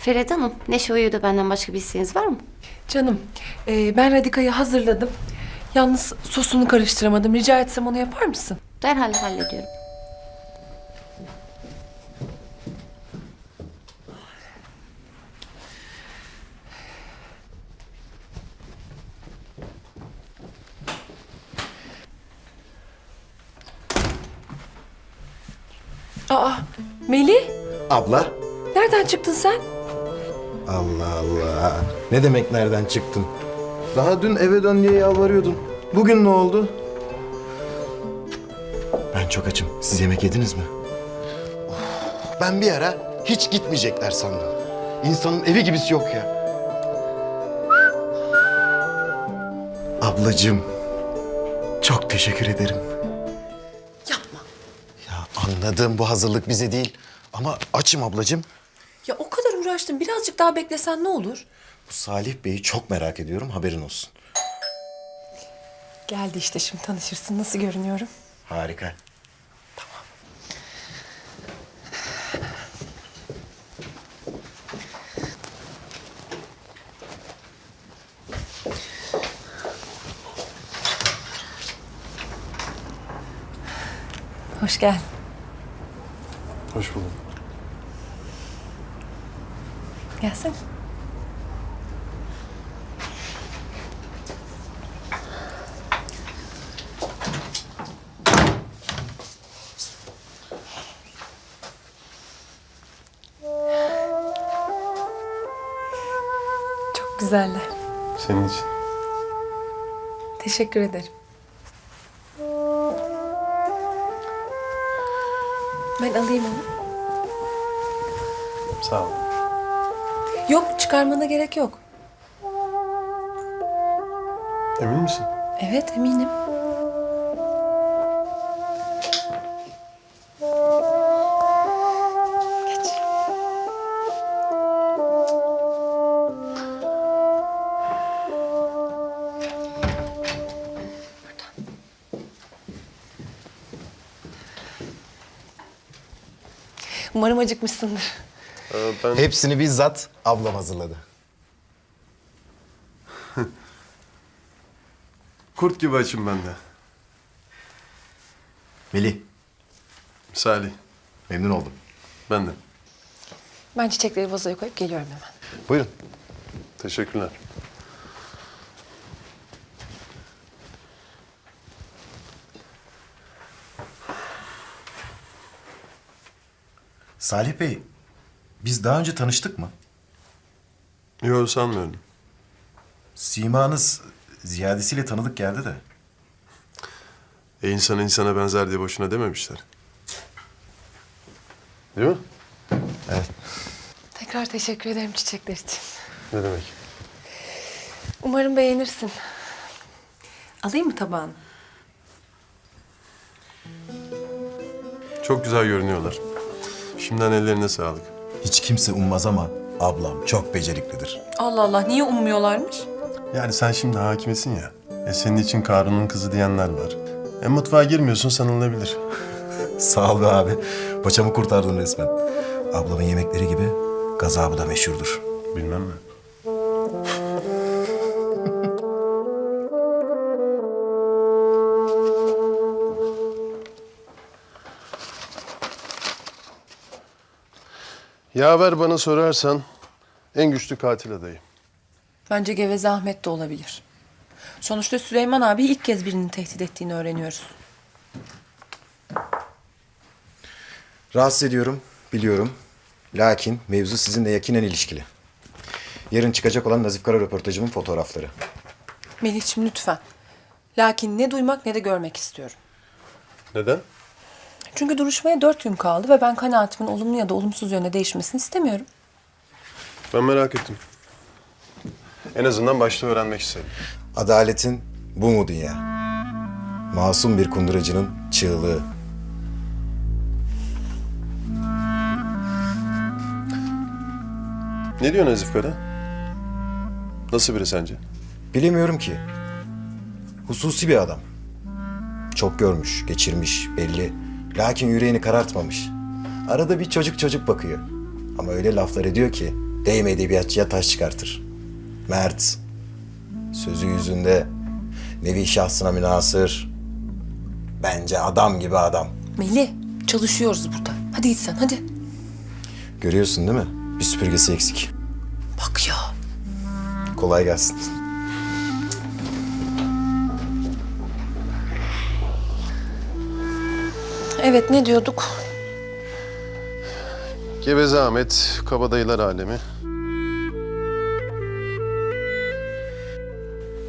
Feride Hanım, Neşe uyudu benden başka bir isteğiniz var mı? Canım, e, ben radikayı hazırladım. Yalnız sosunu karıştıramadım. Rica etsem onu yapar mısın? Derhal hallediyorum. Aa, Melih, Abla. nereden çıktın sen? Allah Allah. Ne demek nereden çıktın? Daha dün eve dön diye yalvarıyordun. Bugün ne oldu? Ben çok açım. Siz yemek yediniz mi? Ben bir ara hiç gitmeyecekler sandım. İnsanın evi gibisi yok ya. Ablacığım. Çok teşekkür ederim. Yapma. Ya anladım bu hazırlık bize değil. Ama açım ablacığım. Ya o kadar uğraştım. Birazcık daha beklesen ne olur? Bu Salih Bey'i çok merak ediyorum haberin olsun. Geldi işte şimdi tanışırsın. Nasıl görünüyorum? Harika. Hoş geldin. Hoş bulduk. Gelsene. Çok güzeller. Senin için. Teşekkür ederim. Ben alayım onu. Sağ ol. Yok çıkarmana gerek yok. Emin misin? Evet eminim. Geç. Umarım acıkmışsındır. Ee, ben... Hepsini bizzat ablam hazırladı. Kurt gibi açım ben de. Melih, Salih. memnun oldum. Ben de. Ben çiçekleri vazoya koyup geliyorum hemen. Buyurun. Teşekkürler. Salih Bey, biz daha önce tanıştık mı? Yok sanmıyorum. Simanız ziyadesiyle tanıdık geldi de. E insan insana benzer diye boşuna dememişler. Değil mi? Tekrar teşekkür ederim çiçekler için. Ne demek? Umarım beğenirsin. Alayım mı tabağını? Çok güzel görünüyorlar. Şimdiden ellerine sağlık. Hiç kimse ummaz ama ablam çok beceriklidir. Allah Allah niye ummuyorlarmış? Yani sen şimdi hakimesin ya. E senin için Karun'un kızı diyenler var. E mutfağa girmiyorsun sanılabilir. Sağ ol be abi. Paçamı kurtardın resmen. Ablamın yemekleri gibi gazabı da meşhurdur. Bilmem mi? Yaver bana sorarsan en güçlü katil adayı. Bence Geveze Ahmet de olabilir. Sonuçta Süleyman abi ilk kez birinin tehdit ettiğini öğreniyoruz. Rahatsız ediyorum, biliyorum. Lakin mevzu sizinle yakinen ilişkili. Yarın çıkacak olan Nazif Kara röportajımın fotoğrafları. Melih'ciğim lütfen. Lakin ne duymak ne de görmek istiyorum. Neden? Çünkü duruşmaya dört gün kaldı ve ben kanaatimin olumlu ya da olumsuz yönde değişmesini istemiyorum. Ben merak ettim. En azından başta öğrenmek istedim. Adaletin bu mu dünya? Masum bir kunduracının çığlığı. Ne diyor Nazif Kara? Nasıl biri sence? Bilemiyorum ki. Hususi bir adam. Çok görmüş, geçirmiş belli. Lakin yüreğini karartmamış. Arada bir çocuk çocuk bakıyor. Ama öyle laflar ediyor ki Değme edebiyatçıya taş çıkartır. Mert. Sözü yüzünde. Nevi şahsına münasır. Bence adam gibi adam. Melih çalışıyoruz burada. Hadi git sen hadi. Görüyorsun değil mi? Bir süpürgesi eksik. Bak ya. Kolay gelsin. Evet ne diyorduk? Geveze Ahmet, kabadayılar alemi.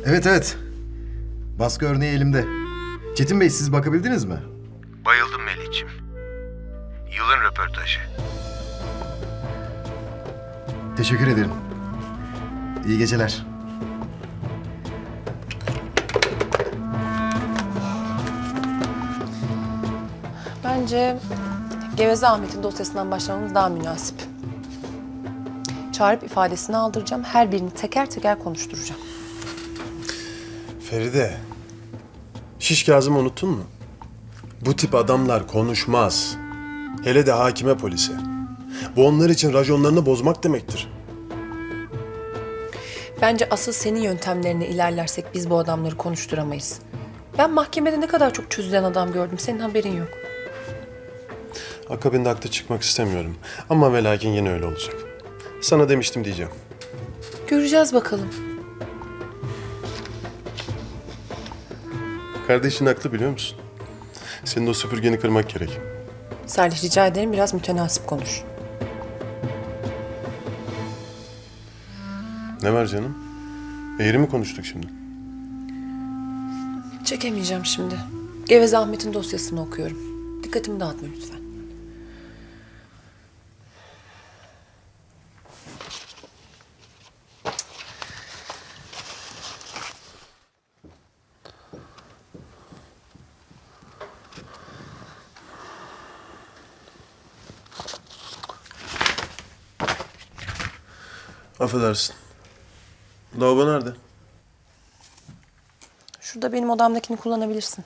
Evet evet. Baskı örneği elimde. Çetin Bey siz bakabildiniz mi? Bayıldım Melih'ciğim. Yılın röportajı. Teşekkür ederim. İyi geceler. Bence Geveze Ahmet'in dosyasından başlamamız daha münasip. Çağırıp ifadesini aldıracağım. Her birini teker teker konuşturacağım. Feride, şiş Kazım'ı unuttun mu? Bu tip adamlar konuşmaz. Hele de hakime polise. Bu onlar için rajonlarını bozmak demektir. Bence asıl senin yöntemlerine ilerlersek biz bu adamları konuşturamayız. Ben mahkemede ne kadar çok çözülen adam gördüm. Senin haberin yok. Akabinde haklı çıkmak istemiyorum. Ama ve lakin yine öyle olacak. Sana demiştim diyeceğim. Göreceğiz bakalım. Kardeşin haklı biliyor musun? Senin o süpürgeni kırmak gerek. Salih rica ederim biraz mütenasip konuş. Ne var canım? Eğri mi konuştuk şimdi? Çekemeyeceğim şimdi. Geveze Ahmet'in dosyasını okuyorum. Dikkatimi dağıtma lütfen. Affedersin. Lavabo nerede? Şurada benim odamdakini kullanabilirsin.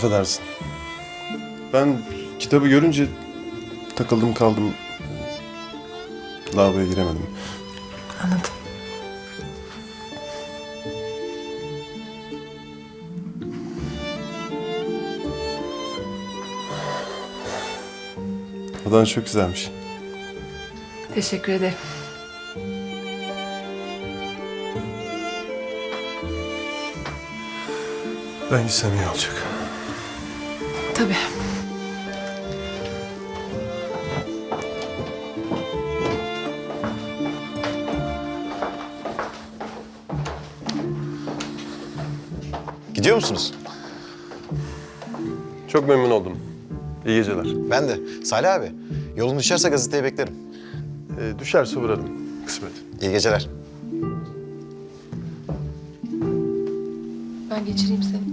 Affedersin. Ben kitabı görünce takıldım kaldım. Lavaboya giremedim. Anladım. Odan çok güzelmiş. Teşekkür ederim. Ben gitsem iyi olacak. Tabii. Gidiyor musunuz? Çok memnun oldum. İyi geceler. Ben de. Salih abi, yolun düşerse gazeteye beklerim. Ee, düşerse uğrarım. Kısmet. İyi geceler. Ben geçireyim seni.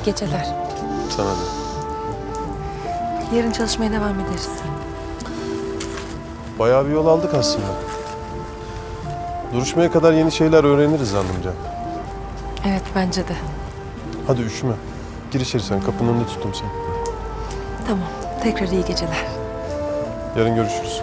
İyi geceler. Sana da. Yarın çalışmaya devam ederiz. Bayağı bir yol aldık aslında. Duruşmaya kadar yeni şeyler öğreniriz zannımca. Evet bence de. Hadi üşüme. Gir içeri sen. Kapının önünde tuttum seni. Tamam. Tekrar iyi geceler. Yarın görüşürüz.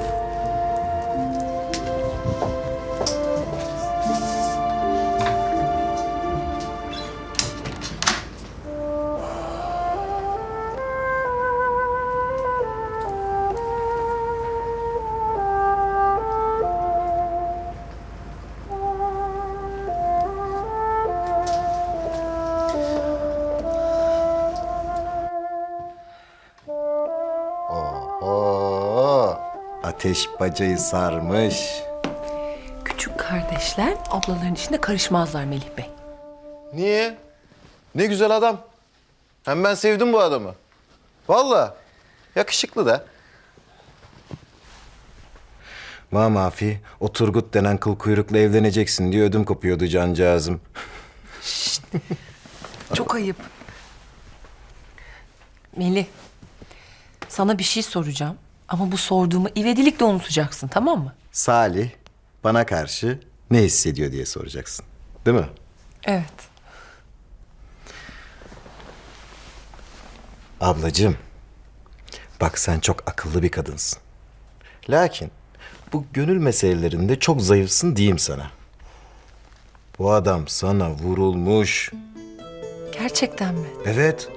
Ateş bacayı sarmış. Küçük kardeşler ablaların işine karışmazlar Melih Bey. Niye? Ne güzel adam. Hem ben sevdim bu adamı. Vallahi yakışıklı da. Ma mafi, o Turgut denen kıl kuyrukla evleneceksin diye ödüm kopuyordu cancağızım. Çok ayıp. Melih, sana bir şey soracağım. Ama bu sorduğumu ivedilikle unutacaksın tamam mı? Salih bana karşı ne hissediyor diye soracaksın. Değil mi? Evet. Ablacığım, bak sen çok akıllı bir kadınsın. Lakin bu gönül meselelerinde çok zayıfsın diyeyim sana. Bu adam sana vurulmuş. Gerçekten mi? Evet,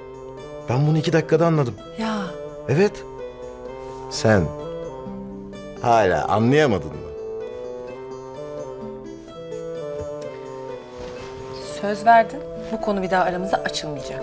ben bunu iki dakikada anladım. Ya Evet. Sen hala anlayamadın mı? söz verdin. Bu konu bir daha aramızda açılmayacak.